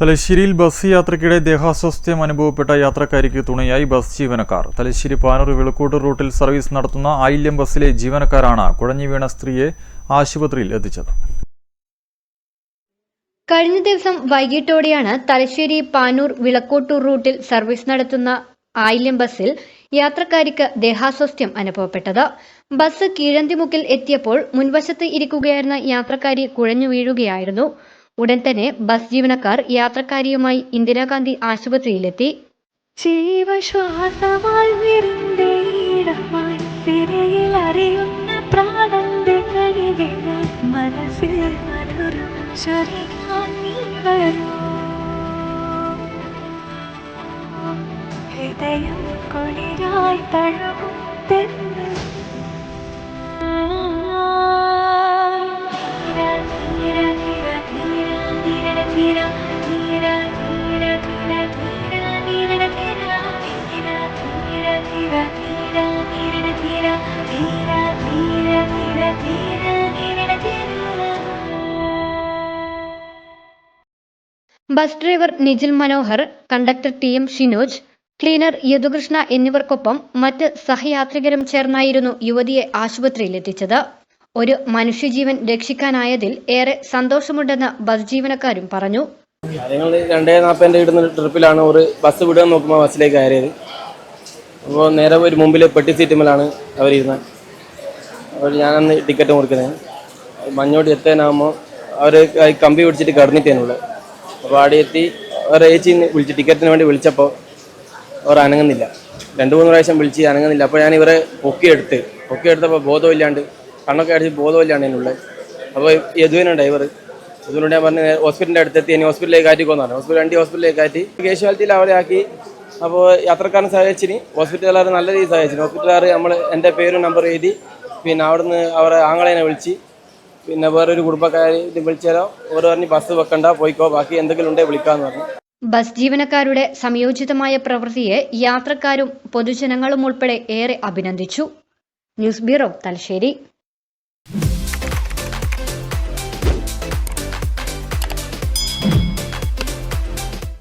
തലശ്ശേരിയിൽ ബസ് യാത്രയ്ക്കിടെ ദേഹാസ്വാസ്ഥ്യം അനുഭവപ്പെട്ട യാത്രക്കാരിക്ക് തുണയായി ബസ് ജീവനക്കാർ. തലശ്ശേരി പാനൂർ വിളക്കോട്ട് റൂട്ടിൽ സർവീസ് നടത്തുന്ന ആയില്യം ബസ്സിലെ ജീവനക്കാരാണ് കുഴഞ്ഞു വീണ സ്ത്രീയെ ആശുപത്രിയിൽ എത്തിച്ചത്. കഴിഞ്ഞ ദിവസം വൈകിട്ടോടെയാണ് തലശ്ശേരി പാനൂർ വിളക്കോട്ടൂർ റൂട്ടിൽ സർവീസ് നടത്തുന്ന ആയില്യം ബസ്സിൽ യാത്രക്കാരിക്ക് ദേഹാസ്വാസ്ഥ്യം അനുഭവപ്പെട്ടത്. ബസ് കീഴന്തിമുക്കിൽ എത്തിയപ്പോൾ മുൻവശത്ത് ഇരിക്കുകയായിരുന്ന യാത്രക്കാരി കുഴഞ്ഞു വീഴുകയായിരുന്നു. ഉടൻ തന്നെ ബസ് ജീവനക്കാർ യാത്രക്കാരിയുമായി ഇന്ദിരാഗാന്ധി ആശുപത്രിയിലെത്തി. ജീവശ്വാസമായി അറിയുന്ന ഹൃദയം കുളിരായി തഴുകും തെന്ന് bus driver Nijil Manohar conductor T M Shinoj cleaner Yadukrishna എന്നിവർക്കൊപ്പം മറ്റ് സഹയാത്രികരും ചേർന്നായിരുന്നു യുവതിയെ ആശുപത്രിയിലെത്തിച്ചത് ഒരു മനുഷ്യജീവൻ രക്ഷിക്കാനായതിൽ ഏറെ സന്തോഷമുണ്ടെന്ന് ബസ് ജീവനക്കാരും പറഞ്ഞു. ഞങ്ങൾ രണ്ടേ നാൽപ്പതിന്റെ ഇടുന്ന ട്രിപ്പിലാണ് ഒരു ബസ് വിടാൻ നോക്കുമ്പോൾ ബസ്സിലേക്ക് കയറിയത്. അപ്പോൾ നേരെ ഒരു മുമ്പിൽ പെട്ടി സീറ്റുമ്മലാണ് അവരിരുന്നത് അപ്പോൾ ഞാനന്ന് ടിക്കറ്റ് മുറിക്കുന്നത് മഞ്ഞോട്ട് എത്താനാകുമ്പോൾ അവർ കമ്പി പിടിച്ചിട്ട് കടന്നിട്ടേനുള്ളത് അപ്പോൾ അവിടെ എത്തി അവർ ഏച്ചി വിളിച്ച് ടിക്കറ്റിന് വേണ്ടി വിളിച്ചപ്പോൾ അവർ അനങ്ങുന്നില്ല. രണ്ട് മൂന്ന് പ്രാവശ്യം വിളിച്ച് അനങ്ങുന്നില്ല. അപ്പോൾ ഞാൻ ഇവരെ പൊക്കിയെടുത്ത്. പൊക്കിയെടുത്തപ്പോൾ ബോധമില്ലാണ്ട് കണ്ണൊക്കെ അടിച്ച് ബോധമില്ലാണ്ട് അതിനുള്ളത് അപ്പോൾ യദുവിനാണ് ഡ്രൈവർ അതുകൊണ്ട് ഞാൻ പറഞ്ഞ് ഹോസ്പിറ്റലിന്റെ അടുത്തെത്തി ഇനി ഹോസ്പിറ്റലിലേക്ക് കയറ്റി പോകുന്നതാണ് ഹോസ്പിറ്റൽ വണ്ടി ഹോസ്പിറ്റലിലേക്ക് കയറ്റി. കേശുവാലിറ്റിയിൽ അവിടെ ആക്കി. അപ്പോൾ യാത്രക്കാരൻ സഹായിച്ചിന്. ഹോസ്പിറ്റലുകാർ നല്ല രീതിയിൽ സഹായിച്ചിന്. ഹോസ്പിറ്റലുകാർ നമ്മൾ എന്റെ പേരും നമ്പർ എഴുതി പിന്നെ അവിടുന്ന് അവരെ ആങ്ങളേനെ വിളിച്ച് പിന്നെ വേറൊരു കുടുംബക്കാരെ വിളിച്ചാലോ? ഓരോ പറഞ്ഞ് ബസ് വെക്കണ്ട പോയിക്കോ ബാക്കി എന്തെങ്കിലും ഉണ്ടെങ്കിൽ വിളിക്കാന്ന് പറഞ്ഞു. ബസ് ജീവനക്കാരുടെ സംയോജിതമായ പ്രവൃത്തിയെ യാത്രക്കാരും പൊതുജനങ്ങളും ഉൾപ്പെടെ ഏറെ അഭിനന്ദിച്ചു. News bureau Thalassery.